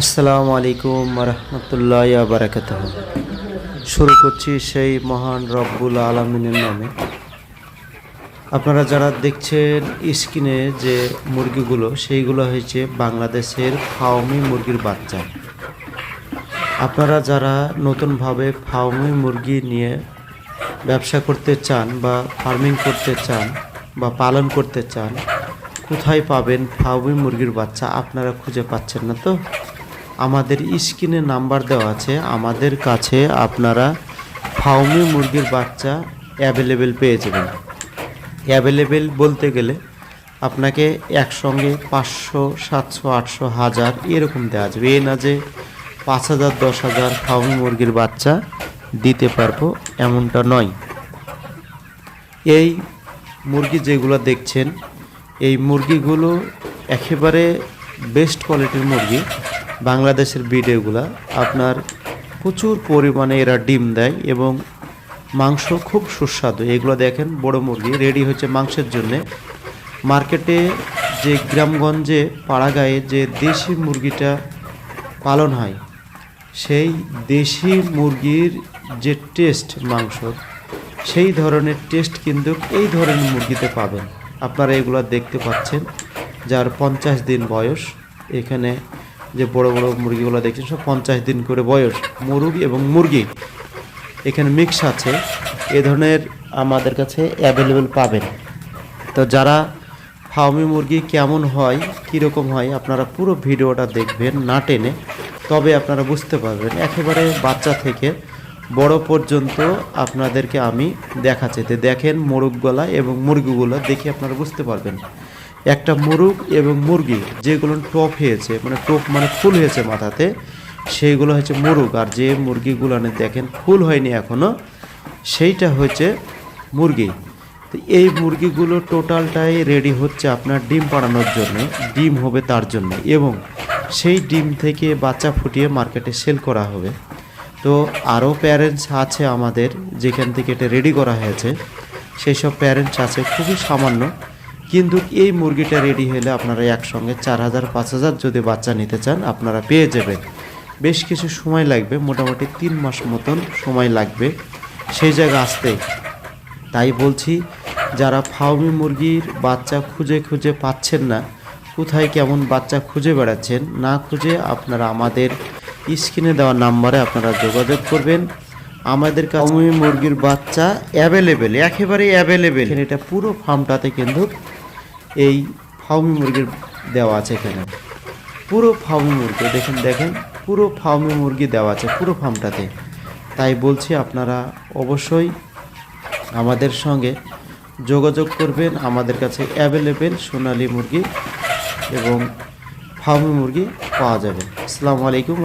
আসসালামু আলাইকুম রহমতুল্লাহ বারাকাত শুরু করছি সেই মহান রব্বুল আলমিনের নামে। আপনারা যারা দেখছেন স্ক্রিনে যে মুরগিগুলো, সেইগুলো হয়েছে বাংলাদেশের ফাউমি মুরগির বাচ্চা। আপনারা যারা নতুনভাবে ফাউমি মুরগি নিয়ে ব্যবসা করতে চান বা ফার্মিং করতে চান বা পালন করতে চান, কোথায় পাবেন ফাউমি মুরগির বাচ্চা আপনারা খুঁজে পাচ্ছেন না তো? আমাদের স্ক্রিনে নাম্বার দেওয়া আছে। আমাদের কাছে আপনারা ফাউমি মুরগির বাচ্চা অ্যাভেলেবেল পেয়ে যাবেন। অ্যাভেলেবেল বলতে গেলে আপনাকে একসঙ্গে পাঁচশো, সাতশো, আটশো, হাজার এরকম দেওয়া যাবে। এই না যে পাঁচ হাজার, দশ হাজার ফাউমি মুরগির বাচ্চা দিতে পারব, এমনটা নয়। এই মুরগি যেগুলো দেখছেন, এই মুরগিগুলো একেবারে বেস্ট কোয়ালিটির মুরগি। বাংলাদেশের ব্রিড এগুলা আপনার প্রচুর পরিমাণে এরা ডিম দেয় এবং মাংস খুব সুস্বাদু। এগুলো দেখেন, বড় মুরগি রেডি হচ্ছে মাংসের জন্যে। মার্কেটে যে গ্রামগঞ্জে, পাড়াগাঁয়ে যে দেশি মুরগিটা পালন হয়, সেই দেশি মুরগির যে টেস্ট মাংস, সেই ধরনের টেস্ট কিন্তু এই ধরনের মুরগিতে পাবেন। আপনারা এগুলো দেখতে পাচ্ছেন, যার পঞ্চাশ দিন বয়স। এখানে যে বড় বড় মুরগিগুলো দেখছেন, সব পঞ্চাশ দিন করে বয়স, মুরগ এবং মুরগি। এখানে মিক্স আছে, এ ধরনের আমাদের কাছে অ্যাভেলেবেল পাবেন। তো যারা ফার্মি মুরগি কেমন হয়, কীরকম হয়, আপনারা পুরো ভিডিওটা দেখবেন না টেনে, তবে আপনারা বুঝতে পারবেন, একেবারে বাচ্চা থেকে বড় পর্যন্ত আপনাদেরকে আমি দেখাচ্ছি। দেখেন মোরগ গলা এবং মুরগিগুলো, দেখে আপনারা বুঝতে পারবেন। একটা মুরগ এবং মুরগি, যেগুলো টপ হয়েছে মানে টপ মানে ফুল হয়েছে মাথাতে, সেইগুলো হচ্ছে মুরগ আর যে মুরগিগুলো দেখেন, ফুল হয়নি এখনও সেইটা হচ্ছে মুরগি। তো এই মুরগিগুলো টোটালটাই রেডি হচ্ছে আপনার ডিম পাড়ানোর জন্য, ডিম হবে তার জন্য। এবং সেই ডিম থেকে বাচ্চা ফুটিয়ে মার্কেটে সেল করা হবে। তো আরও প্যারেন্টস আছে আমাদের, যেখান থেকে এটা রেডি করা হয়েছে। সেই সব প্যারেন্টস আছে, খুবই সামান্য। কিন্তু এই মুরগিটা রেডি হলে আপনারা একসঙ্গে চার হাজার, পাঁচ হাজার যদি বাচ্চা নিতে চান, আপনারা পেয়ে যাবেন। বেশ কিছু সময় লাগবে, মোটামুটি তিন মাস মতন সময় লাগবে সেই জায়গা আসতে। তাই বলছি, যারা ফাউমি মুরগির বাচ্চা খুঁজে খুঁজে পাচ্ছেন না, কোথায় কেমন বাচ্চা খুঁজে বেড়াচ্ছেন, না খুঁজে আপনারা আমাদের স্ক্রিনে দেওয়া নাম্বারে আপনারা যোগাযোগ করবেন। আমাদের কাছে মুরগির বাচ্চা অ্যাভেলেবেল একেবারেই অ্যাভেলেবেল এটা পুরো ফার্মটাতে কিন্তু এই ফাউমি মুরগির দেওয়া আছে এখানে। পুরো ফার্মি মুরগি দেখেন দেখেন পুরো ফার্মি মুরগি দেওয়া আছে পুরো ফার্মটাতে। তাই বলছি আপনারা অবশ্যই আমাদের সঙ্গে যোগাযোগ করবেন আমাদের কাছে অ্যাভেলেবেল সোনালী মুরগি এবং ফার্মি মুরগি পাওয়া যাবে। আসসালামু আলাইকুম